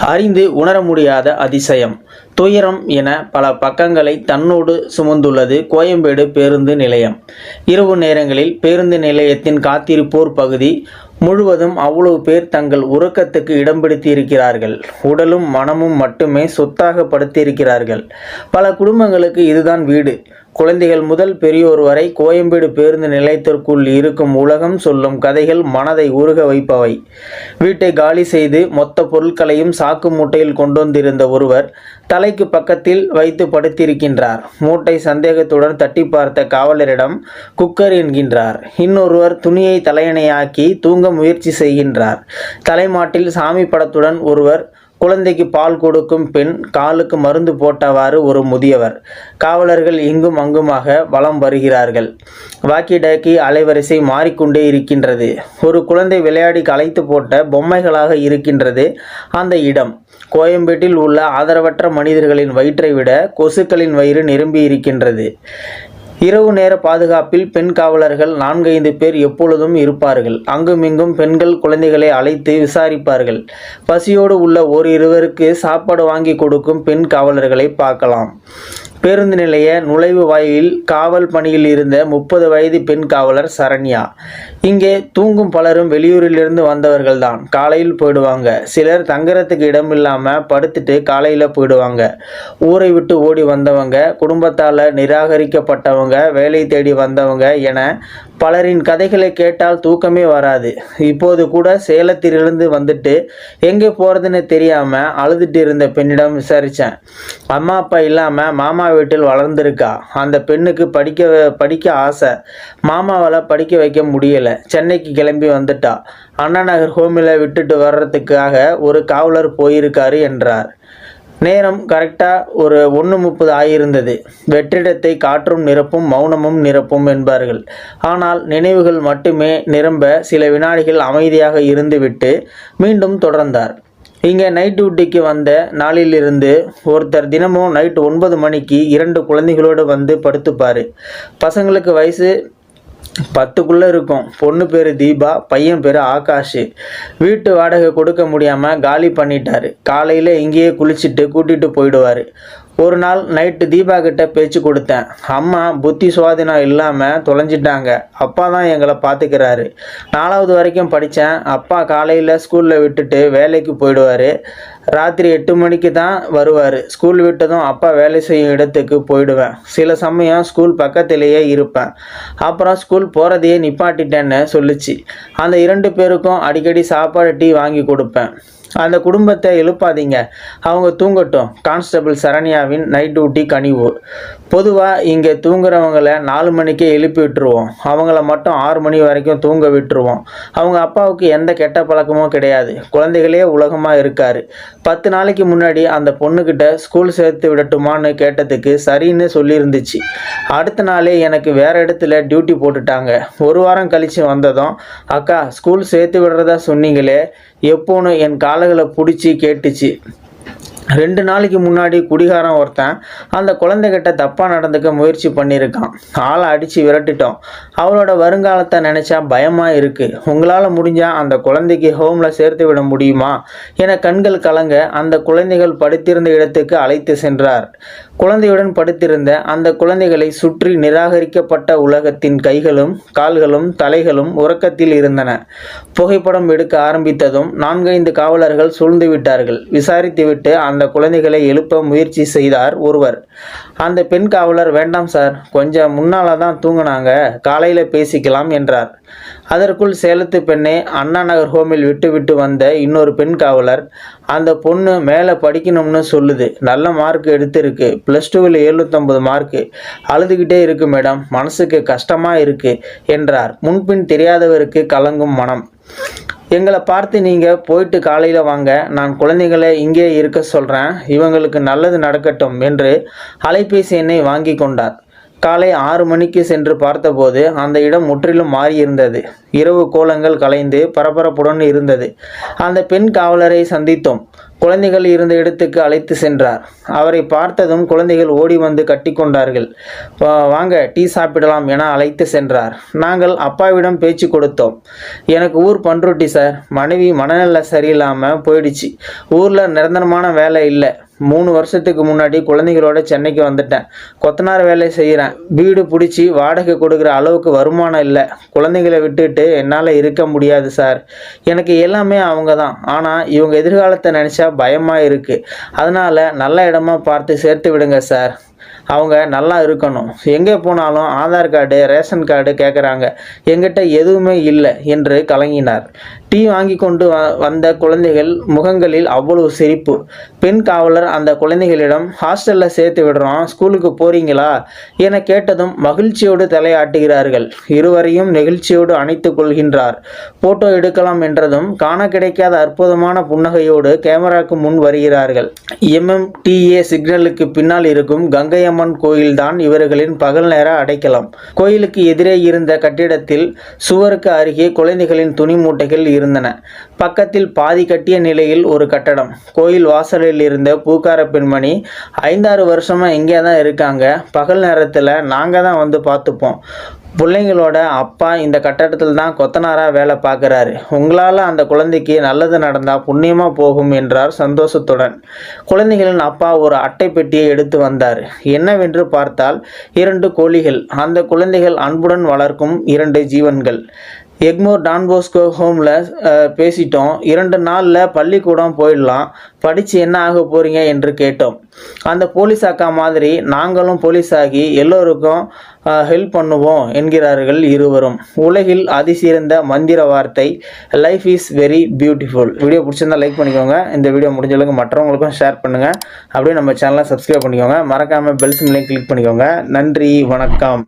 அறிந்து உணர முடியாத அதிசயம். துயரம் என பல பக்கங்களை தன்னோடு சுமந்துள்ளது கோயம்பேடு பேருந்து நிலையம். இரவு நேரங்களில் பேருந்து நிலையத்தின் காத்திருப்போர் பகுதி முழுவதும் அவ்வளவு பேர் தங்கள் உறக்கத்துக்கு இடம் பிடித்திருக்கிறார்கள். உடலும் மனமும் மட்டுமே சொத்தாக படுத்தியிருக்கிறார்கள் பல குடும்பங்களுக்கு இதுதான் வீடு. குழந்தைகள் முதல் பெரியோர் வரை கோயம்பேடு பேருந்து நிலையத்திற்குள் இருக்கும் உலகம் சொல்லும் கதைகள் மனதை உருக வைப்பவை. வீட்டை காலி செய்து மொத்த பொருட்களையும் சாக்கு மூட்டையில் கொண்டு வந்திருந்த ஒருவர் தலைக்கு பக்கத்தில் வைத்து படுத்திருக்கின்றார். மூட்டை சந்தேகத்துடன் தட்டி பார்த்த காவலரிடம் குக்கர் என்கின்றார். இன்னொருவர் துணியை தலையணையாக்கி தூங்க முயற்சி செய்கின்றார். தலைமாட்டில் சாமி படத்துடன் ஒருவர் குழந்தைக்கு பால் கொடுக்கும் பெண் காலுக்கு மருந்து போட்டவாறு ஒரு முதியவர். காவலர்கள் இங்கும் அங்குமாக வலம் வருகிறார்கள். வாக்கி டாக்கி அலைவரிசை மாறிக்கொண்டே இருக்கின்றது. ஒரு குழந்தை விளையாடி களைத்து போட்ட பொம்மைகளாக இருக்கின்றது அந்த இடம். கோயம்பேட்டில் உள்ள ஆதரவற்ற மனிதர்களின் வயிற்றை விட கொசுக்களின் வயிறு நிரம்பி இருக்கின்றது. இரவு நேர பாதுகாப்பில் பெண் காவலர்கள் நான்கைந்து பேர் எப்பொழுதும் இருப்பார்கள். அங்குமிங்கும் பெண்கள் குழந்தைகளை அழைத்து விசாரிப்பார்கள். பசியோடு உள்ள ஓரிருவருக்கு சாப்பாடு வாங்கி கொடுக்கும் பெண் காவலர்களை பார்க்கலாம். பேருந்து நிலைய நுழைவு வாயில் காவல் பணியில் இருந்த முப்பது வயது பெண் காவலர் சரண்யா. இங்கே தூங்கும் பலரும் வெளியூரிலிருந்து வந்தவர்கள்தான். காலையில் போயிடுவாங்க. சிலர் தங்குறதுக்கு இடம் இல்லாமல் படுத்துட்டு காலையில் போயிடுவாங்க. ஊரை விட்டு ஓடி வந்தவங்க குடும்பத்தால் நிராகரிக்கப்பட்டவங்க வேலை தேடி வந்தவங்க என பலரின் கதைகளை கேட்டால் தூக்கமே வராது. இப்போது கூட சேலத்திலிருந்து வந்துட்டு எங்கே போகிறதுன்னு தெரியாமல் அழுதுட்டு இருந்த பெண்ணிடம் விசாரித்தேன் அம்மா அப்பா இல்லாமல் மாமா வீட்டில் வளர்ந்துருக்கா? அந்த பெண்ணுக்கு படிக்க படிக்க ஆசை. மாமாவால் படிக்க வைக்க முடியலை. சென்னைக்கு கிளம்பி வந்துட்டா. அண்ணா நகர் ஹோமில் விட்டுட்டு வர்றதுக்காக ஒரு காவலர் போயிருக்காரு என்றார். நேரம் கரெக்டாக ஒரு ஒன்று முப்பது ஆகியிருந்தது வெற்றிடத்தை காற்றும் நிரப்பும் மௌனமும் நிரப்பும் என்பார்கள். ஆனால் நினைவுகள் மட்டுமே நிரம்ப சில வினாடிகள் அமைதியாக இருந்துவிட்டு மீண்டும் தொடர்ந்தார். இங்கே நைட் டியூட்டிக்கு வந்த நாளிலிருந்து ஒருத்தர் தினமும் நைட் ஒன்பது மணிக்கு இரண்டு குழந்தைகளோடு வந்து படுத்துப்பார். பசங்களுக்கு வயசு பத்துக்குள்ளே இருக்கும். பொண்ணு பேர் தீபா பையன் பேர் ஆகாஷ். வீட்டு வாடகை கொடுக்க முடியாமல் காலி பண்ணிட்டாரு. காலையில் இங்கேயே குளிச்சுட்டு கூட்டிகிட்டு போயிடுவார். ஒரு நாள் நைட்டு தீபா கிட்ட பேச்சு கொடுத்தேன். அம்மா புத்தி சுவாதீனம் இல்லாமல் தொலைஞ்சிட்டாங்க. அப்பா தான் எங்களை பார்த்துக்கிறாரு நாலாவது வரைக்கும் படித்தேன் அப்பா காலையில் ஸ்கூலில் விட்டுட்டு வேலைக்கு போயிடுவார். ராத்திரி எட்டு மணிக்கு தான் வருவார். ஸ்கூல் விட்டதும் அப்பா வேலை செய்யும் இடத்துக்கு போயிடுவேன். சில சமயம் ஸ்கூல் பக்கத்திலேயே இருப்பேன். அப்புறம் ஸ்கூல் போகிறதையே நிப்பாட்டிட்டேன்னு சொல்லுச்சு. அந்த இரண்டு பேருக்கும் அடிக்கடி சாப்பாடு டீ வாங்கி கொடுப்பேன். அந்த குடும்பத்தை எழுப்பாதீங்க. அவங்க தூங்கட்டும். கான்ஸ்டபிள் சரண்யாவின் நைட் டியூட்டி கனிவு. பொதுவாக இங்கே தூங்குறவங்கள நாலு மணிக்கே எழுப்பி விட்டுருவோம். அவங்கள மட்டும் ஆறு மணி வரைக்கும் தூங்க விட்டுருவோம். அவங்க அப்பாவுக்கு எந்த கெட்ட பழக்கமும் கிடையாது. குழந்தைகளே உலகமாக இருக்காரு. பத்து நாளைக்கு முன்னாடி அந்த பொண்ணுக்கிட்ட ஸ்கூல் சேர்த்து விடட்டுமான்னு கேட்டதுக்கு சரின்னு சொல்லியிருந்துச்சு. அடுத்த நாளே எனக்கு வேற இடத்துல டியூட்டி போட்டுட்டாங்க. ஒரு வாரம் கழிச்சு வந்ததும் அக்கா ஸ்கூல் சேர்த்து விடுறதா சொன்னீங்களே. எப்போன்னு என் காலுகளை பிடிச்சி கேட்டுச்சு. ரெண்டு நாளைக்கு முன்னாடி குடிகாரன் ஒருத்தன் அந்த குழந்தைகிட்ட தப்பாக நடந்துக்க முயற்சி பண்ணியிருக்கான். ஆளை அடித்து விரட்டிட்டோம். அவளோட வருங்காலத்தை நினச்சா பயமாக இருக்குது உங்களால் முடிஞ்சால் அந்த குழந்தைக்கு ஹோமில் சேர்த்து விட முடியுமா? என கண்கள் கலங்க அந்த குழந்தைகள் படுத்திருந்த இடத்துக்கு அழைத்து சென்றார். குழந்தையுடன் படுத்திருந்த அந்த குழந்தைகளை சுற்றி நிராகரிக்கப்பட்ட உலகத்தின் கைகளும் கால்களும் தலைகளும் உறக்கத்தில் இருந்தன. புகைப்படம் எடுக்க ஆரம்பித்ததும் நான்கைந்து காவலர்கள் சூழ்ந்து விட்டார்கள். விசாரித்துவிட்டு அந்த அந்த குழந்தைகளை எழுப்ப முயற்சி செய்தார் ஒருவர். அந்த பெண் காவலர் வேண்டாம் சார் கொஞ்சம் முன்னால் தான் தூங்கினாங்க காலையில் பேசிக்கலாம் என்றார். அதற்குள் சேலத்து பெண்ணை அண்ணா நகர் ஹோமில் விட்டு விட்டு வந்த இன்னொரு பெண் காவலர் அந்த பொண்ணு மேலே படிக்கணும்னு சொல்லுது நல்ல மார்க் எடுத்திருக்கு ப்ளஸ் டூவில் எழுநூற்றம்பது மார்க்கு அழுதுகிட்டே இருக்கு மேடம் மனசுக்கு கஷ்டமாக இருக்குது என்றார். முன்பின் தெரியாதவருக்கு கலங்கும் மனம். எங்களை பார்த்து நீங்கள் போயிட்டு காலையில் வாங்க. நான் குழந்தைகளை இங்கே இருக்க சொல்கிறேன் இவங்களுக்கு நல்லது நடக்கட்டும் என்று அலைபேசி எண்ணை வாங்கி கொண்டார். காலை ஆறு மணிக்கு சென்று பார்த்தபோது அந்த இடம் முற்றிலும் மாறியிருந்தது. இரவு கோலங்கள் கலைந்து பரபரப்புடன் இருந்தது. அந்த பெண் காவலரை சந்தித்தோம். குழந்தைகள் இருந்த இடத்துக்கு அழைத்து சென்றார். அவரை பார்த்ததும் குழந்தைகள் ஓடி வந்து கட்டிக்கொண்டார்கள் கொண்டார்கள். வாங்க டீ சாப்பிடலாம் என அழைத்து சென்றார். நாங்கள் அப்பாவிடம் பேச்சு கொடுத்தோம். எனக்கு ஊர் பண்ருட்டி சார். மனைவி மனநல சரியில்லாமல் போயிடுச்சு. ஊரில் நிரந்தரமான வேலை இல்லை. மூணு வருஷத்துக்கு முன்னாடி குழந்தைகளோட சென்னைக்கு வந்துட்டேன். கொத்தனார் வேலை செய்கிறேன் வீடு பிடிச்சி வாடகை கொடுக்குற அளவுக்கு வருமானம் இல்லை. குழந்தைங்களை விட்டுட்டு என்னால் இருக்க முடியாது சார். எனக்கு எல்லாமே அவங்க தான் ஆனால் இவங்க எதிர்காலத்தை நினச்சா பயமாக இருக்குது அதனால் நல்ல இடமா பார்த்து சேர்த்து விடுங்க சார். அவங்க நல்லா இருக்கணும். எங்கே போனாலும் ஆதார் கார்டு ரேஷன் கார்டு கேட்குறாங்க. எங்கிட்ட எதுவுமே இல்லை என்று கலங்கினார். டீ வாங்கி கொண்டு வந்த குழந்தைகள் முகங்களில் அவ்வளவு சிரிப்பு. பெண் காவலர் அந்த குழந்தைகளிடம் ஹாஸ்டலில் சேர்த்து விடுறோம். ஸ்கூலுக்கு போறீங்களா? என கேட்டதும் மகிழ்ச்சியோடு தலையாட்டுகிறார்கள். இருவரையும் நெகிழ்ச்சியோடு அணைத்துக் கொள்கின்றார். போட்டோ எடுக்கலாம் என்றதும் காண கிடைக்காத அற்புதமான புன்னகையோடு கேமராக்கு முன் வருகிறார்கள். எம்எம்டிஏ சிக்னலுக்கு பின்னால் இருக்கும் கங்கை கங்கையம்மன் கோயில்தான் இவர்களின் பகல் நேர அடைக்கலம். கோயிலுக்கு எதிரே இருந்த கட்டிடத்தில் சுவருக்கு அருகே குழந்தைகளின் துணி மூட்டைகள் இருந்தன. பக்கத்தில் பாதி கட்டிய நிலையில் ஒரு கட்டடம். கோயில் வாசலில் இருந்த பூக்கார பெண்மணி ஐந்தாறு வருஷமா இங்கே தான் இருக்காங்க. பகல் நேரத்தில் நாங்கள் தான் வந்து பார்த்துப்போம். பிள்ளைங்களோட அப்பா இந்த கட்டடத்தில் தான் கொத்தனாராக வேலை பார்க்குறாரு. உங்களால் அந்த குழந்தைக்கு நல்லது நடந்தால் புண்ணியமாக போகும் என்றார் சந்தோஷத்துடன். குழந்தைகளின் அப்பா ஒரு அட்டை பெட்டியை எடுத்து வந்தார். என்னவென்று பார்த்தால் இரண்டு கோழிகள். அந்த குழந்தைகள் அன்புடன் வளர்க்கும் இரண்டு ஜீவன்கள். எக்மோர் டான்போஸ்கோ ஹோமில் பேசிட்டோம். இரண்டு நாளில் பள்ளிக்கூடம் போயிடலாம். படித்து என்ன ஆக போகிறீங்க என்று கேட்டோம். அந்த போலீஸ் அக்கா மாதிரி நாங்களும் போலீஸ் ஆகி எல்லோருக்கும் ஹெல்ப் பண்ணுவோம் என்கிறார்கள் இருவரும். உலகில் அதிசிறந்த மந்திர வார்த்தை life is very beautiful video பிடிச்சிருந்தா லைக் பண்ணிக்கோங்க. இந்த வீடியோ முடிஞ்ச அளவுக்கு மற்றவங்களுக்கும் ஷேர் பண்ணுங்கள் அப்படியே நம்ம சேனலை சப்ஸ்கிரைப் பண்ணிக்கோங்க. மறக்காமல் பெல் சிம்லையும் கிளிக் பண்ணிக்கோங்க. நன்றி வணக்கம்.